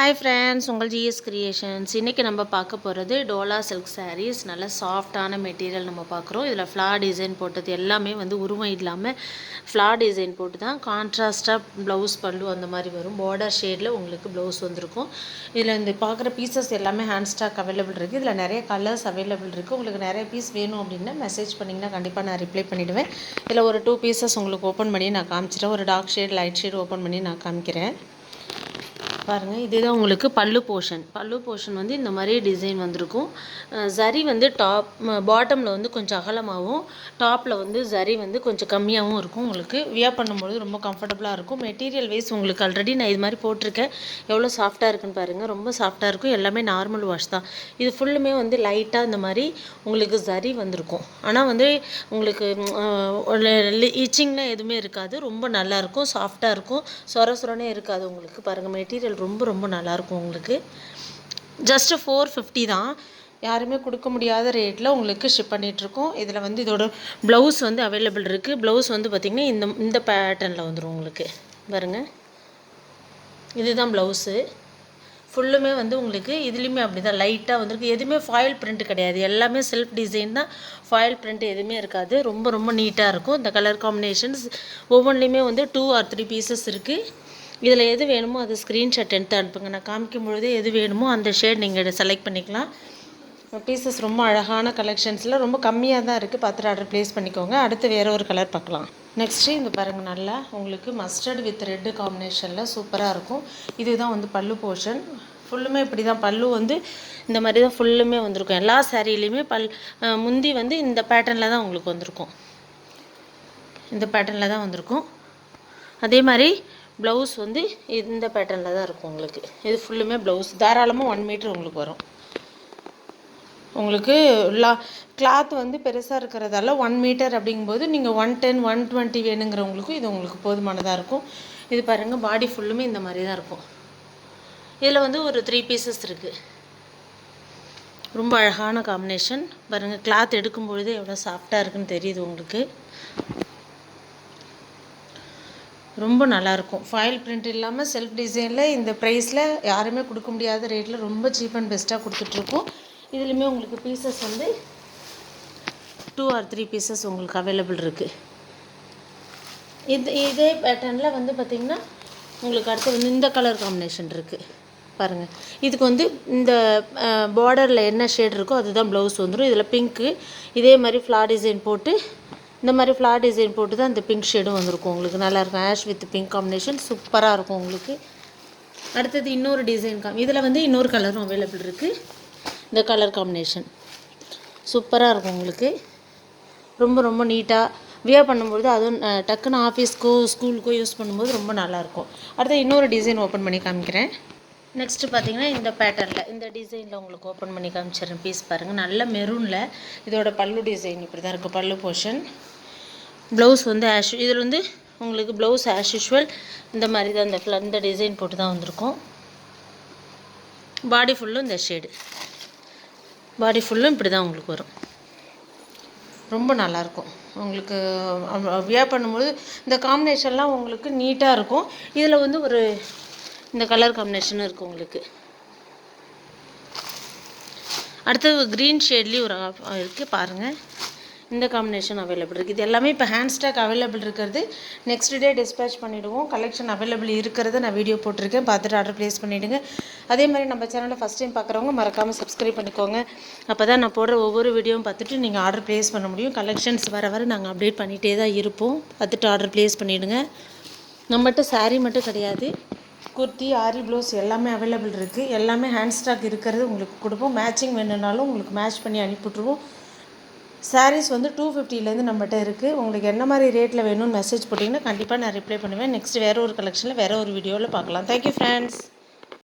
Hi friends உங்கள் GS creations இன்றைக்கி நம்ம பார்க்க போகிறது டோலா சில்க் சாரீஸ் நல்ல சாஃப்டான மெட்டீரியல் நம்ம பார்க்குறோம். இதில் ஃப்ளா டிசைன் போட்டது எல்லாமே வந்து உருவம் இல்லாமல் ஃப்ளா டிசைன் போட்டு தான் கான்ட்ராஸ்ட்டாக ப்ளவுஸ் பல்லு அந்த மாதிரி வரும். பார்டர் ஷேடில் உங்களுக்கு ப்ளவுஸ் வந்திருக்கும். இதில் இந்த பார்க்குற பீசஸ் எல்லாமே ஹேண்ட் ஸ்டாக் அவைலபிள் இருக்குது இதில் நிறைய கலர்ஸ் அவைலபிள் இருக்குது உங்களுக்கு நிறைய பீஸ் வேணும் அப்படின்னா மெசேஜ் பண்ணிங்கன்னா கண்டிப்பாக நான் ரிப்ளை பண்ணிவிடுவேன் இதில் ஒரு டூ பீசஸ் உங்களுக்கு ஓப்பன் பண்ணி நான் காமிச்சிட்டேன் ஒரு dark shade light shade open பண்ணி நான் காமிக்கிறேன். பாருங்கள் இதுதான் உங்களுக்கு பல்லு போர்ஷன். பல்லு போர்ஷன் வந்து இந்த மாதிரி டிசைன் வந்திருக்கும். ஜரி வந்து டாப் பாட்டமில் வந்து கொஞ்சம் அகலமாகவும் டாப்பில் வந்து ஜரி வந்து கொஞ்சம் கம்மியாகவும் இருக்கும் உங்களுக்கு. வியர் பண்ணும்பொழுது ரொம்ப கம்ஃபர்டபுளாக இருக்கும். மெட்டீரியல் வைஸ் உங்களுக்கு ஆல்ரெடி நான் இது மாதிரி போட்டிருக்கேன். எவ்வளோ சாஃப்டாக இருக்குன்னு பாருங்கள் ரொம்ப சாஃப்டாக இருக்கும். எல்லாமே நார்மல் வாஷ் தான். இது ஃபுல்லுமே வந்து லைட்டாக இந்த மாதிரி உங்களுக்கு ஜரி வந்திருக்கும். ஆனால் வந்து உங்களுக்கு இச்சிங்னா எதுவுமே இருக்காது. ரொம்ப நல்லாயிருக்கும் சாஃப்டாக இருக்கும். சொர சொரனே இருக்காது உங்களுக்கு. பாருங்கள் மெட்டீரியல் ரொம்ப ரொம்ப நல்லாயிருக்கும் உங்களுக்கு. ஜஸ்ட்டு ஃபோர் ஃபிஃப்டி தான். யாருமே கொடுக்க முடியாத ரேட்டில் உங்களுக்கு ஷிப் பண்ணிகிட்ருக்கோம் இதில் வந்து இதோட ப்ளவுஸ் வந்து அவைலபிள் இருக்குது ப்ளவுஸ் வந்து பார்த்திங்கன்னா இந்த இந்த பேட்டர்னில் வந்துடும் உங்களுக்கு. பாருங்கள் இதுதான் ப்ளவுஸு ஃபுல்லுமே வந்து உங்களுக்கு இதுலேயுமே அப்படி தான் லைட்டாக வந்துருக்கு. எதுவுமே ஃபாயில் பிரிண்ட் கிடையாது. எல்லாமே செல்ஃப் டிசைன் தான். ஃபாயில் பிரிண்ட் எதுவுமே இருக்காது. ரொம்ப ரொம்ப நீட்டாக இருக்கும். இந்த கலர் காம்பினேஷன்ஸ் ஒவ்வொன்றிலையுமே வந்து டூ ஆர் த்ரீ பீசஸ் இருக்குது இதில் எது வேணுமோ அது ஸ்க்ரீன்ஷாட் எடுத்து அனுப்புங்க. நான் காமிக்கும் பொழுது எது வேணுமோ அந்த ஷேட் நீங்கள் செலக்ட் பண்ணிக்கலாம். பீசஸ் ரொம்ப அழகான கலெக்ஷன்ஸில் ரொம்ப கம்மியாக தான் இருக்குது பார்த்துட்டு ஆர்டர் ப்ளேஸ் பண்ணிக்கோங்க. அடுத்து வேறு ஒரு கலர் பார்க்கலாம். நெக்ஸ்ட்டு இந்த பாருங்கள் நல்லா உங்களுக்கு மஸ்டர்ட் வித் ரெட்டு காம்பினேஷனில் சூப்பராக இருக்கும். இதுதான் வந்து பல்லு போர்ஷன் ஃபுல்லுமே இப்படி தான் பல்லு வந்து இந்த மாதிரி தான் ஃபுல்லுமே வந்திருக்கும். எல்லா சேரீலையுமே பல் முந்தி வந்து இந்த பேட்டர்னில் தான் உங்களுக்கு வந்திருக்கும். இந்த பேட்டர்னில் தான் வந்திருக்கும். அதே மாதிரி ப்ளவுஸ் வந்து இந்த பேட்டர்னில் தான் இருக்கும் உங்களுக்கு. இது ஃபுல்லுமே ப்ளவுஸ் தாராளமாக ஒன் மீட்ரு உங்களுக்கு வரும். உங்களுக்கு லா கிளாத் வந்து பெருசாக இருக்கிறதால ஒன் மீட்டர் அப்படிங்கும்போது நீங்கள் ஒன் டென் ஒன் டுவெண்ட்டி வேணுங்கிறவங்களுக்கும் இது உங்களுக்கு போதுமானதாக இருக்கும். இது பாருங்கள் பாடி ஃபுல்லுமே இந்த மாதிரி தான் இருக்கும். இதில் வந்து ஒரு த்ரீ பீசஸ் இருக்குது ரொம்ப அழகான காம்பினேஷன் பாருங்கள் கிளாத் எடுக்கும்பொழுது எவ்வளோ சாஃப்டாக இருக்குன்னு தெரியுது உங்களுக்கு. ரொம்ப நல்லாயிருக்கும். ஃபாயில் பிரிண்ட் இல்லாமல் செல்ஃப் டிசைனில் இந்த ப்ரைஸில் யாருமே கொடுக்க முடியாத ரேட்டில் ரொம்ப சீப் அண்ட் பெஸ்ட்டாக கொடுத்துட்ருக்கோம். இதுலேயுமே உங்களுக்கு பீசஸ் வந்து டூ ஆர் த்ரீ பீசஸ் உங்களுக்கு அவைலபிள் இருக்குது இது இதே பேட்டர்னில் வந்து பார்த்திங்கன்னா உங்களுக்கு அடுத்து வந்து இந்த கலர் காம்பினேஷன் இருக்குது பாருங்கள் இதுக்கு வந்து இந்த பார்டரில் என்ன ஷேட் இருக்கோ அதுதான் ப்ளவுஸ் வந்துடும் இதில் பிங்க்கு இதே மாதிரி ஃப்ளார் டிசைன் போட்டு இந்த மாதிரி ஃப்ளார் டிசைன் போட்டு தான் இந்த பிங்க் ஷேடும் வந்திருக்கும் உங்களுக்கு. நல்லாயிருக்கும் ஆஷ் வித் பிங்க் காம்பினேஷன் சூப்பராக இருக்கும் உங்களுக்கு. அடுத்தது இன்னொரு டிசைன் காம் இதில் வந்து இன்னொரு கலரும் அவைலபிள் இருக்குது இந்த கலர் காம்பினேஷன் சூப்பராக இருக்கும் உங்களுக்கு. ரொம்ப ரொம்ப நீட்டாக வியர் பண்ணும்பொழுது அதுவும் டக்குன்னு ஆஃபீஸ்க்கோ ஸ்கூலுக்கோ யூஸ் பண்ணும்போது ரொம்ப நல்லாயிருக்கும் அடுத்து இன்னொரு டிசைன் ஓப்பன் பண்ணி காமிக்கிறேன். நெக்ஸ்ட்டு பார்த்தீங்கன்னா இந்த பேட்டர்னில் இந்த டிசைனில் உங்களுக்கு ஓப்பன் பண்ணி காமிச்சிடுறேன். பீஸ் பாருங்கள் நல்ல மெரூனில் இதோட பல்லு டிசைன் இப்படி தான் இருக்குது பல்லு போர்ஷன் ப்ளவுஸ் வந்து ஆஷ் இதில் வந்து உங்களுக்கு ப்ளவுஸ் ஆஸ் யூஷுவல் இந்த மாதிரி தான் இந்த இந்த டிசைன் போட்டு தான் வந்திருக்கும் பாடி ஃபுல்லும் இந்த ஷேடு பாடி ஃபுல்லும் இப்படி தான் உங்களுக்கு வரும். ரொம்ப நல்லாயிருக்கும் உங்களுக்கு வியா பண்ணும்போது இந்த காம்பினேஷன்லாம் உங்களுக்கு நீட்டாக இருக்கும். இதில் வந்து ஒரு இந்த கலர் காம்பினேஷனும் இருக்குது உங்களுக்கு. அடுத்தது க்ரீன் ஷேட்லேயும் ஒரு இருக்குது பாருங்கள் இந்த காம்பினேஷன் அவைலபிள் இருக்குது இது எல்லாமே இப்போ ஹேண்ட் ஸ்டாக் அவைலபிள் இருக்கிறது. நெக்ஸ்ட் டே டிஸ்பேச் பண்ணிவிடுவோம் கலெக்ஷன் அவைலபிள் இருக்கிறத நான் வீடியோ போட்டிருக்கேன். பார்த்துட்டு ஆர்டர் ப்ளேஸ் பண்ணிவிடுங்க அதே மாதிரி நம்ம சேனலில் ஃபஸ்ட் டைம் பார்க்குறவங்க மறக்காமல் சப்ஸ்கிரைப் பண்ணிக்கோங்க. அப்போ தான் நான் போடுற ஒவ்வொரு வீடியோவும் பார்த்துட்டு நீங்கள் ஆர்டர் ப்ளேஸ் பண்ண முடியும். கலெக்ஷன்ஸ் வர வர நாங்கள் அப்டேட் பண்ணிகிட்டே தான் இருப்போம். பார்த்துட்டு ஆர்டர் ப்ளேஸ் பண்ணிவிடுங்க நம்மகிட்ட சாரீ மட்டும் கிடையாது. குர்த்தி ஆரி ப்ளவுஸ் எல்லாமே அவைலபிள் இருக்குது எல்லாமே ஹேண்ட் ஸ்டாக் இருக்கிறது உங்களுக்கு கொடுப்போம். மேட்சிங் வேணும்னாலும் உங்களுக்கு மேட்ச் பண்ணி அனுப்பிவிட்ருவோம் சாரீஸ் வந்து டூ ஃபிஃப்டிலேருந்து நம்மகிட்ட இருக்குது உங்களுக்கு என்ன மாதிரி ரேட்டில் வேணும்னு மெசேஜ் போட்டிங்கன்னா கண்டிப்பாக நான் ரிப்ளை பண்ணுவேன். நெக்ஸ்ட் வேறு ஒரு கலெக்ஷனில் வேறு ஒரு வீடியோவில் பார்க்கலாம். Thank you friends